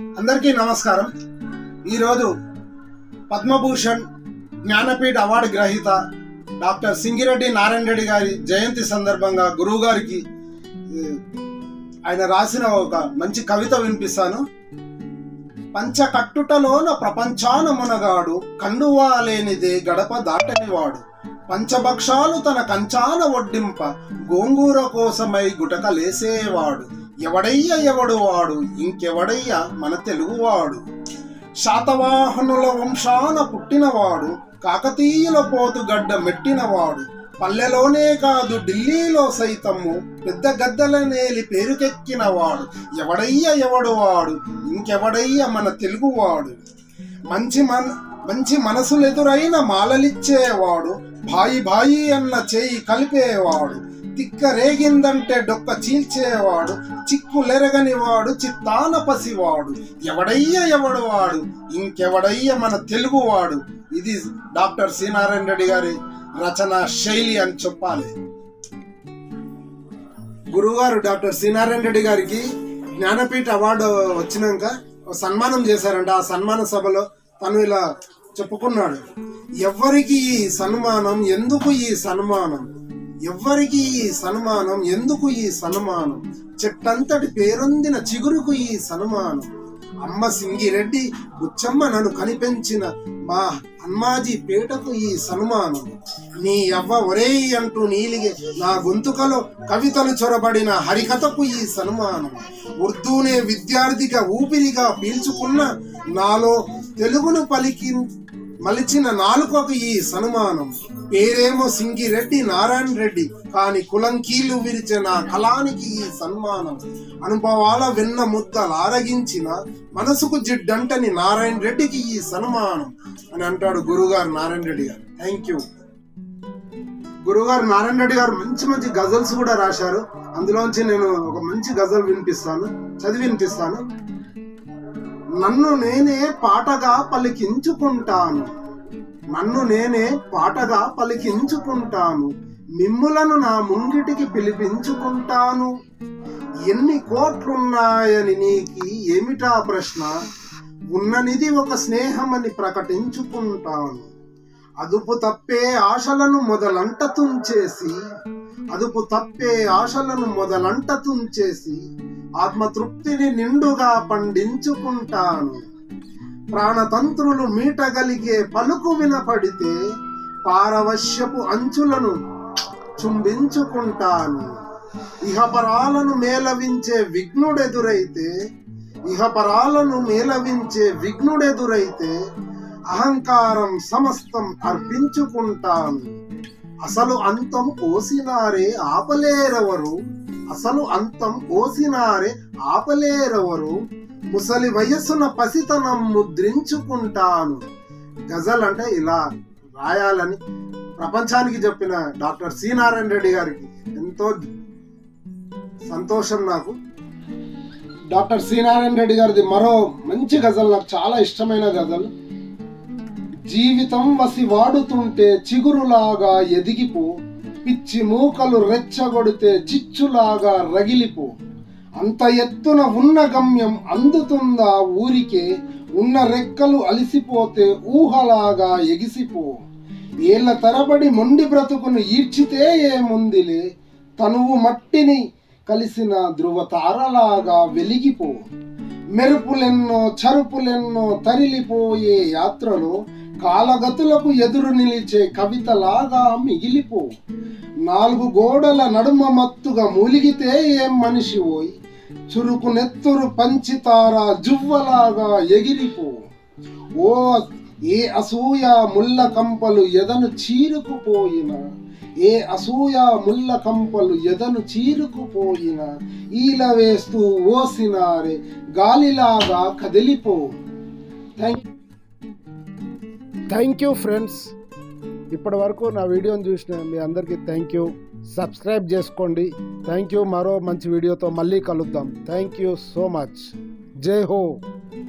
అందరికీ నమస్కారం. ఈరోజు పద్మభూషణ్ జ్ఞానపీఠ అవార్డు గ్రహీత డాక్టర్ సింగిరెడ్డి నారాయణ రెడ్డి గారి జయంతి సందర్భంగా గురువు గారికి ఆయన రాసిన ఒక మంచి కవిత వినిపిస్తాను. పంచకట్టుటలోన ప్రపంచాన మునగాడు లేనిదే గడప దాటనివాడు. పంచభక్షాలు తన కంచాన వడ్డింప గోంగూర కోసమై గుటకలేసేవాడు ఎవడయ్య ఎవడు వాడు? ఇంకెవడయ్య మన తెలుగువాడు? శాతవాహనుల వంశాన పుట్టినవాడు కాకతీయుల పోతుగడ్డ మెట్టినవాడు పల్లెలోనే కాదు ఢిల్లీలో సైతము పెద్ద గద్దల నేలి పేరుకెక్కినవాడు. ఎవడయ్య ఎవడు వాడు? ఇంకెవడయ్య మన తెలుగువాడు? మంచి మన మంచి మనసులెదురైన మాలలిచ్చేవాడు భాయి భాయి అన్న చేయి కలిపేవాడు తిక్క రేగిందంటే డొక్క చీల్చేవాడు చిక్కులెరగని వాడు చిత్తాన పసివాడు. ఎవడయ్య ఎవడు వాడు? ఇంకెవడయ్య మన తెలుగువాడు? ఇది డాక్టర్ శ్రీనారాయణ రెడ్డి గారి రచన శైలి అని చెప్పాలి. గురువుగారు డాక్టర్ శ్రీనారాయణ రెడ్డి గారికి జ్ఞానపీఠ అవార్డు వచ్చినాక సన్మానం చేశారంట. ఆ సన్మాన సభలో తను ఇలా చెప్పుకున్నాడు. ఎవ్వరికి ఈ సన్మానం ఎందుకు ఈ సన్మానం? ఎవ్వరికి ఈ సన్మానం ఎందుకు ఈ సన్మానం? చెట్టంతటి పేరొందిన చిగురుకు ఈ సన్మానం. అమ్మ సింగిరెడ్డి బుచ్చమ్మ నన్ను కనిపించిన మా అమ్మాజీ పేటకు ఈ సన్మానం. నీ అవ్వ ఒరేయ్ అంటూ నీలిగే నా గొంతుకలో కవితలు చొరబడిన హరికథకు ఈ సన్మానం. ఉర్దూనే విద్యార్థిగా ఊపిరిగా పీల్చుకున్న నాలో తెలుగును పలికి మలిచిన నాలుకకు ఈ సన్మానం. పేరేమో సింగిరెడ్డి నారాయణ రెడ్డి కాని కులంకీలు విరిచిన కళానికి ఈ సన్మానం. అనుభవాల వెన్న ముద్దలు ఆరగించిన మనసుకు జిడ్డంటని నారాయణ రెడ్డికి ఈ సన్మానం అని అంటాడు గురుగారు నారాయణ రెడ్డి గారు. థ్యాంక్ యూ గురుగారు నారాయణ రెడ్డి గారు మంచి మంచి గజల్స్ కూడా రాశారు. అందులోంచి నేను ఒక మంచి గజల్ వినిపిస్తాను. చదివి వినిపిస్తాను. నన్ను నేనే పాటగా పలికించుకుంటాను. నన్ను నేనే పాటగా పలికించుకుంటాను. మిమ్ములను నా ముంగిటికి పిలిపించుకుంటాను. ఎన్ని కోట్లున్నాయని నీకి ఏమిటా ప్రశ్న? ఉన్ననిది ఒక స్నేహమని ప్రకటించుకుంటాను. అదుపు తప్పే ఆశలను మొదలంట తుంచేసి అదుపు తప్పే ఆశలను మొదలంట తుంచేసి ఆత్మతృప్తిని నిండుగా పండించుకుంటాను. ప్రాణతంత్రులు మీటగలిగే పలుకు వినపడితే పారవశ్యపు అంచులను చుంబించుకుంటాను. ఇహపరాలను మేలవించే విఘ్నుడెదురైతే ఇహపరాలను మేలవించే విఘ్నుడెదురైతే అహంకారం సమస్తం అర్పించుకుంటాను. అసలు అంతం కోసినారే ఆపలేరెవరు? అసలు అంతం కోసినారే ఆపలేరెవరు? ముసలి వయస్సున పసితనం ముద్రించుకుంటాను. గజల్ అంటే ఇలా రాయాలని ప్రపంచానికి చెప్పిన డాక్టర్ సి నారాయణ రెడ్డి గారికి ఎంతో సంతోషం నాకు. డాక్టర్ సి నారాయణ రెడ్డి గారిది మరో మంచి గజల్ నాకు చాలా ఇష్టమైన గజల్. జీవితం వసి వాడుతుంటే చిగురులాగా ఎదిగిపో పిచ్చి మూకలు రెచ్చగొడితే చిచ్చులాగా రగిలిపో. అంత ఎత్తున ఉన్న గమ్యం అందుతుందా ఊరికే? ఉన్న రెక్కలు అలిసిపోతే ఊహలాగా ఎగిసిపో. ఏళ్ళ తరబడి మొండి బ్రతుకును ఈడ్చితే ఏముందిలే? తనువు మట్టిని కలిసిన ధృవతారలాగా వెలిగిపో. మెరుపులెన్నో చరుపులెన్నో తరిలిపోయే యాత్రలో కాలగతులకు ఎదురు నిలిచే కవితలాగా మిగిలిపో. నాలుగు గోడల నడుమ మత్తుగా మూలిగితే ఏం మనిషి పోయి చురుకు నెత్తురు పంచితార జువ్వలాగా ఎగిరిపో. ఓ ఏ అసూయ ముళ్ళ కంపలు ఎదను చీరుకుపోయిన ఏ అసూయ ముళ్ళ కంపలు ఎదను చీరుకుపోయిన ఈల వేస్తూ ఓసినారే గాలిలాగా కదిలిపో. థ్యాంక్ థ్యాంక్ యూ ఫ్రెండ్స్ ఇప్పటి వరకు నా వీడియోని చూసిన మీ అందరికీ థ్యాంక్ యూ సబ్స్క్రైబ్ చేసుకోండి. థ్యాంక్ యూ మరో మంచి వీడియోతో మళ్ళీ కలుద్దాం. థ్యాంక్ యూ సో మచ్ జై హో.